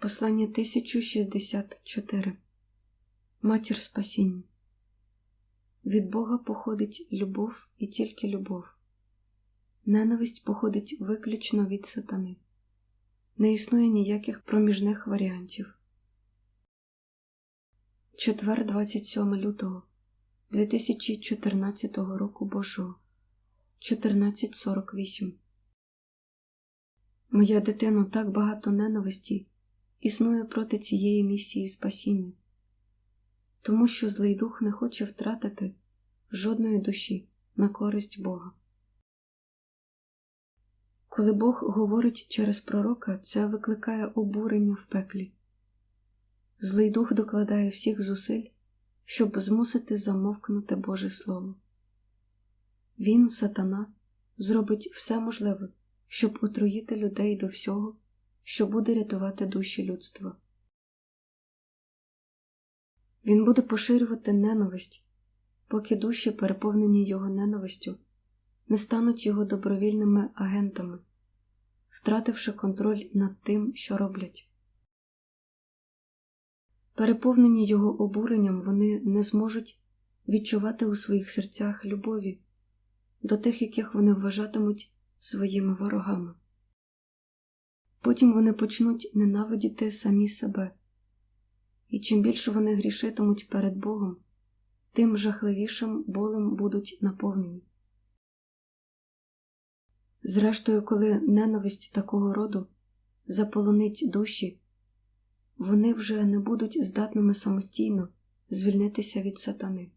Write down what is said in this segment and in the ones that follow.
Послання 1064 Матір Спасіння Від Бога походить любов і тільки любов. Ненависть походить виключно від сатани. Не існує ніяких проміжних варіантів. Четвер 27 лютого 2014 року Божого 1448 Моя дитино так багато ненависті існує проти цієї місії спасіння, тому що злий дух не хоче втратити жодної душі на користь Бога. Коли Бог говорить через пророка, це викликає обурення в пеклі. Злий дух докладає всіх зусиль, щоб змусити замовкнути Боже Слово. Він, сатана, зробить все можливе, щоб отруїти людей до всього, що буде рятувати душі людства. Він буде поширювати ненависть, поки душі, переповнені його ненавистю, не стануть його добровільними агентами, втративши контроль над тим, що роблять. Переповнені його обуренням, вони не зможуть відчувати у своїх серцях любові до тих, яких вони вважатимуть своїми ворогами. Потім вони почнуть ненавидіти самі себе, і чим більше вони грішитимуть перед Богом, тим жахливішим болем будуть наповнені. Зрештою, коли ненависть такого роду заполонить душі, вони вже не будуть здатними самостійно звільнитися від сатани.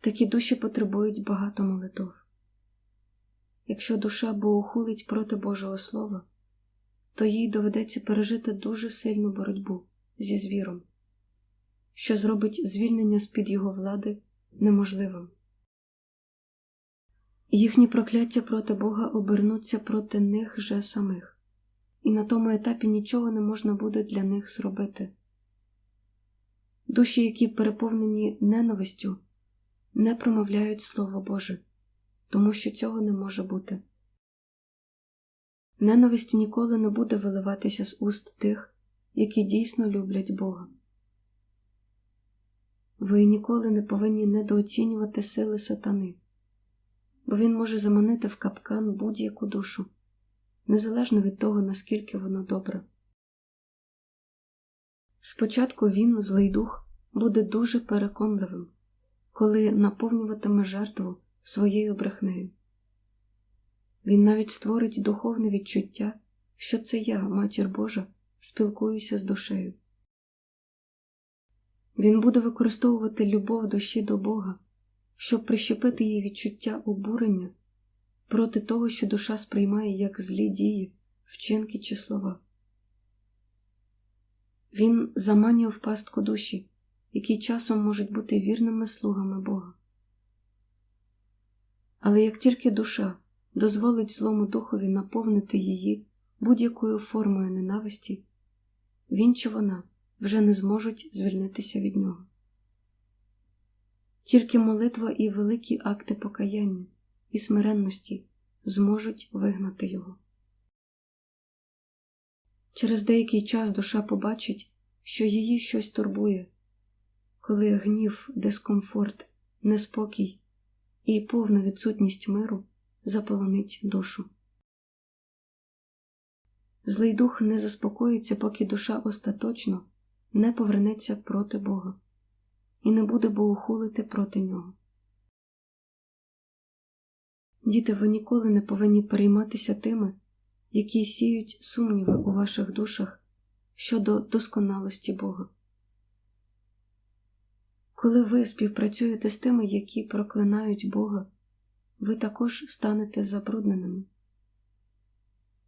Такі душі потребують багато молитов. Якщо душа богохулить проти Божого Слова, то їй доведеться пережити дуже сильну боротьбу зі звіром, що зробить звільнення з під його влади неможливим. Їхні прокляття проти Бога обернуться проти них же самих, і на тому етапі нічого не можна буде для них зробити. Душі, які переповнені ненавистю, не промовляють Слово Боже тому що цього не може бути. Ненависть ніколи не буде виливатися з уст тих, які дійсно люблять Бога. Ви ніколи не повинні недооцінювати сили сатани, бо він може заманити в капкан будь-яку душу, незалежно від того, наскільки вона добра. Спочатку він, злий дух, буде дуже переконливим, коли наповнюватиме жертву своєю брехнею. Він навіть створить духовне відчуття, що це я, матір Божа, спілкуюся з душею. Він буде використовувати любов душі до Бога, щоб прищепити їй відчуття обурення проти того, що душа сприймає як злі дії, вчинки чи слова. Він заманює в пастку душі, які часом можуть бути вірними слугами Бога. Але як тільки душа дозволить злому духові наповнити її будь-якою формою ненависті, він чи вона вже не зможуть звільнитися від нього. Тільки молитва і великі акти покаяння і смиренності зможуть вигнати його. Через деякий час душа побачить, що її щось турбує, коли гнів, дискомфорт, неспокій і повна відсутність миру заполонить душу. Злий дух не заспокоїться, поки душа остаточно не повернеться проти Бога і не буде богохулити проти нього. Діти, ви ніколи не повинні перейматися тими, які сіють сумніви у ваших душах щодо досконалості Бога. Коли ви співпрацюєте з тими, які проклинають Бога, ви також станете забрудненими.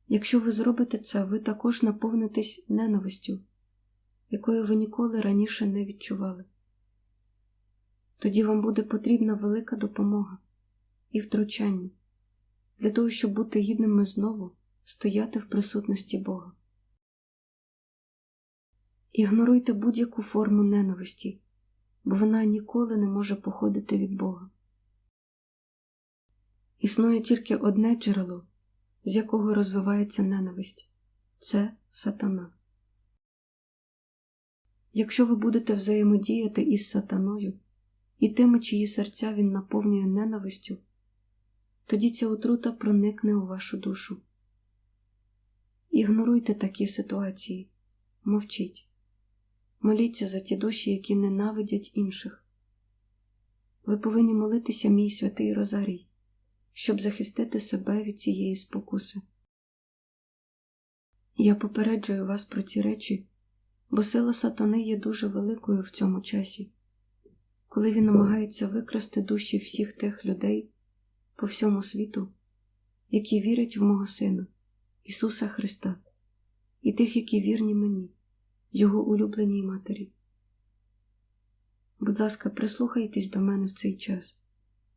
Якщо ви зробите це, ви також наповнитесь ненавистю, якої ви ніколи раніше не відчували. Тоді вам буде потрібна велика допомога і втручання для того, щоб бути гідними знову стояти в присутності Бога. Ігноруйте будь-яку форму ненависті бо вона ніколи не може походити від Бога. Існує тільки одне джерело, з якого розвивається ненависть, це сатана. Якщо ви будете взаємодіяти із сатаною і тими, чиї серця він наповнює ненавистю, тоді ця отрута проникне у вашу душу. Ігноруйте такі ситуації, мовчіть, моліться за ті душі, які ненавидять інших. Ви повинні молитися, мій святий Розарій, щоб захистити себе від цієї спокуси. Я попереджую вас про ці речі, бо сила сатани є дуже великою в цьому часі, коли він намагається викрасти душі всіх тих людей по всьому світу, які вірять в мого Сина, Ісуса Христа, і тих, які вірні мені, Його улюбленій матері. Будь ласка, прислухайтесь до мене в цей час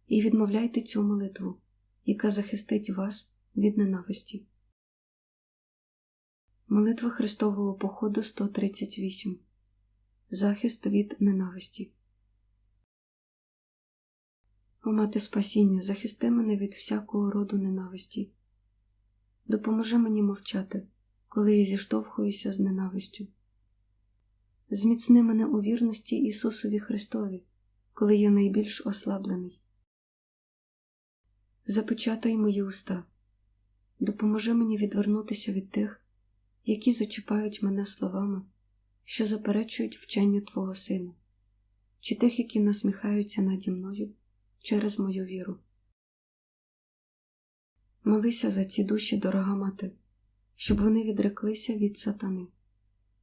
і відмовляйте цю молитву, яка захистить вас від ненависті. Молитва Христового походу 138 Захист від ненависті. О мати спасіння, захисти мене від всякого роду ненависті. Допоможи мені мовчати, коли я зіштовхуюся з ненавистю. Зміцни мене у вірності Ісусові Христові, коли я найбільш ослаблений. Запечатай мої уста, допоможи мені відвернутися від тих, які зачіпають мене словами, що заперечують вчення Твого Сина, чи тих, які насміхаються наді мною через мою віру. Молися за ці душі, дорога мати, щоб вони відреклися від сатани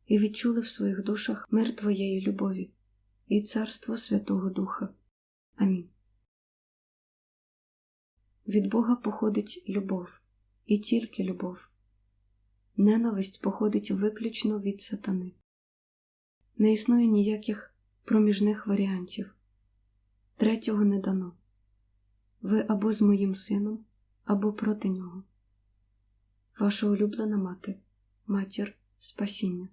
і відчули в своїх душах мир Твоєї любові і царство Святого Духа. Амінь. Від Бога походить любов і тільки любов. Ненависть походить виключно від сатани. Не існує ніяких проміжних варіантів. Третього не дано. Ви або з моїм сином, або проти нього. Ваша улюблена мати, матір спасіння.